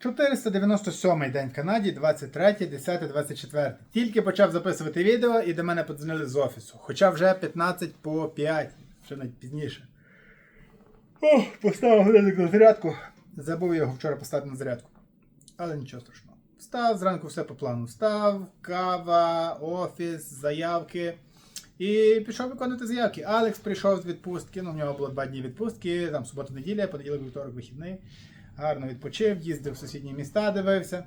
497 день в Канаді, 23, 10, 24. Тільки почав записувати відео і до мене подзвонили з офісу. Хоча вже 15 по 5, ще навіть пізніше. О, поставив годинник на зарядку. Забув його вчора поставити на зарядку. Але нічого страшного. Встав зранку все по плану. Встав, кава, офіс, заявки. І пішов виконувати заявки. Алекс прийшов з відпустки. Ну, в нього було два дні відпустки, там субота-неділя, понеділок, вівторок, вихідний. Гарно відпочив, їздив в сусідні міста, дивився.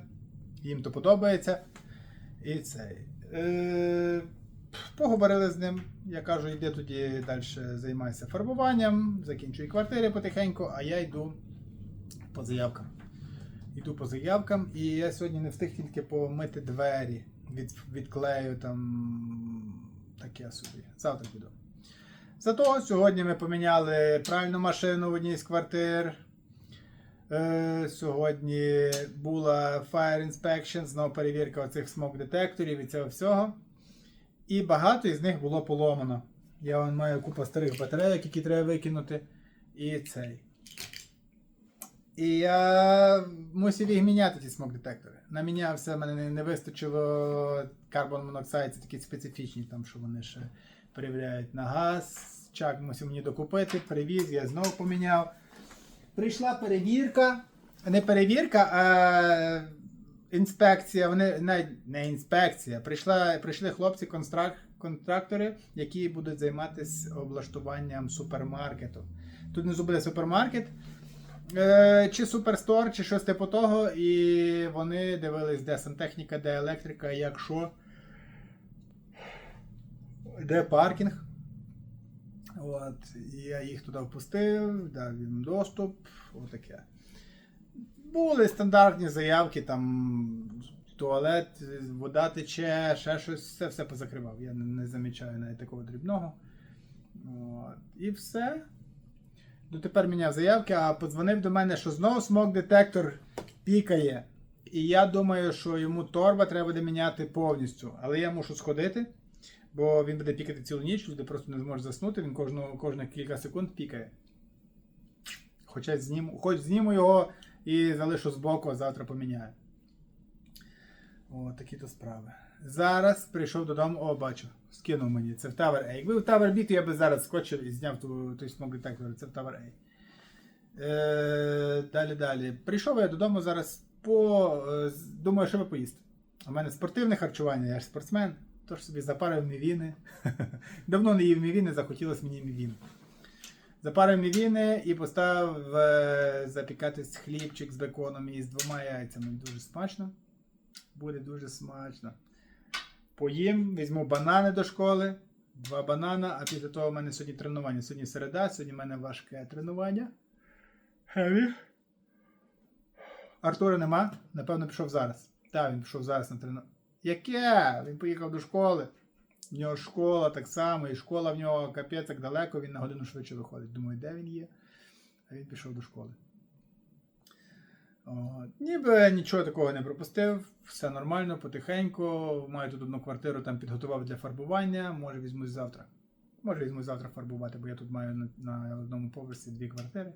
Їм то подобається. І цей. Е, поговорили з ним. Я кажу, йди тоді далі займайся фарбуванням, закінчуй квартири потихеньку, а я йду по заявкам. Йду по заявкам, і я сьогодні не встиг тільки помити двері. Від, відклею там таке собі. Завтра піду. Зато сьогодні ми поміняли пральну машину в одній з квартир. Е, сьогодні була Fire Inspection, знову перевірка оцих смок детекторів і цього всього. І багато із них було поломано. Я вон маю купу старих батарейок, які треба викинути. І цей. І я мусив їх міняти, ці смок детектори. Намінявся, мене не, вистачило карбон моноксид, це такі специфічні, там, що вони ще перевіряють на газ. Чак мусив мені докупити, привіз, я знову поміняв. Прийшла перевірка. Не перевірка, а інспекція. Вони навіть не інспекція. Прийшла, прийшли хлопці контрак, контрактори, які будуть займатися облаштуванням супермаркету. Тут внизу буде супермаркет. Е, чи суперстор, чи щось типу того, і вони дивились, де сантехніка, де електрика, як що, де паркінг. От, і я їх туди впустив, дав їм доступ, отаке. Були стандартні заявки, там туалет, вода тече, ще щось, все, все позакривав. Я не, замічаю навіть такого дрібного. От, і все. Дотепер міняв заявки, а подзвонив до мене, що знову смок-детектор пікає. І я думаю, що йому торба треба буде міняти повністю. Але я мушу сходити, бо він буде пікати цілу ніч, люди просто не зможуть заснути, він кожну, кожних кілька секунд пікає. Хоча зніму, хоч зніму його і залишу збоку, а завтра поміняю. О, такі то справи. Зараз прийшов додому, о, бачу, скинув мені. Це в Tower A. Якби в Tower B, то я би зараз скочив і зняв ту, той смок детектор. Це в Tower A. Е, далі, далі. Прийшов я додому зараз по. е, думаю, що ви поїсти. У мене спортивне харчування, я ж спортсмен, тож собі запарив мівіни. Давно не їв мівіни, захотілося мені мівін. Запарив мівіни і поставив е, запікатись хлібчик з беконом і з двома яйцями. Дуже смачно. Буде дуже смачно. Поїм, візьму банани до школи, два банана, а після того в мене сьогодні тренування. Сьогодні середа, сьогодні в мене важке тренування. Heavy. Артура нема, напевно, пішов зараз. Так, він пішов зараз на тренування. Яке? Він поїхав до школи. В нього школа так само, і школа в нього капець як далеко, він на годину швидше виходить. Думаю, де він є? А він пішов до школи. От. Ніби нічого такого не пропустив, все нормально, потихеньку. Маю тут одну квартиру, там підготував для фарбування. Може візьмусь завтра. Може візьмусь завтра фарбувати, бо я тут маю на, на одному поверсі дві квартири.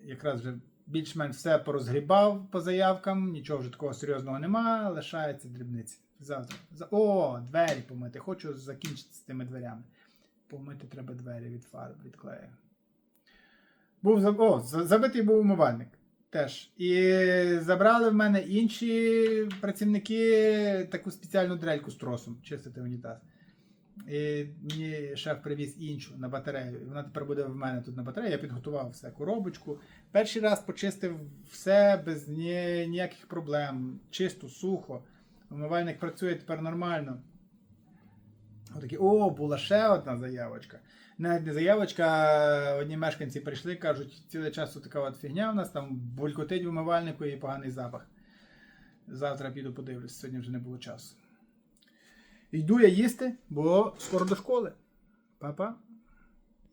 Якраз вже більш-менш все порозгрібав по заявкам, нічого вже такого серйозного нема, лишається дрібниці. Завтра. О, двері помити. Хочу закінчити з тими дверями. Помити треба двері від фарб, від клею. Був за- о, забитий був умивальник. Теж. І забрали в мене інші працівники таку спеціальну дрельку з тросом, чистити унітаз. І мені шеф привіз іншу на батарею. Вона тепер буде в мене тут на батареї. Я підготував все, коробочку. Перший раз почистив все без ні, ніяких проблем. Чисто, сухо. Умивальник працює тепер нормально. Отакі, о, була ще одна заявочка. Навіть не заявочка, одні мешканці прийшли, кажуть, цілий час така от фігня у нас, там булькотить в умивальнику і поганий запах. Завтра піду подивлюсь, сьогодні вже не було часу. Йду я їсти, бо скоро до школи. Па-па.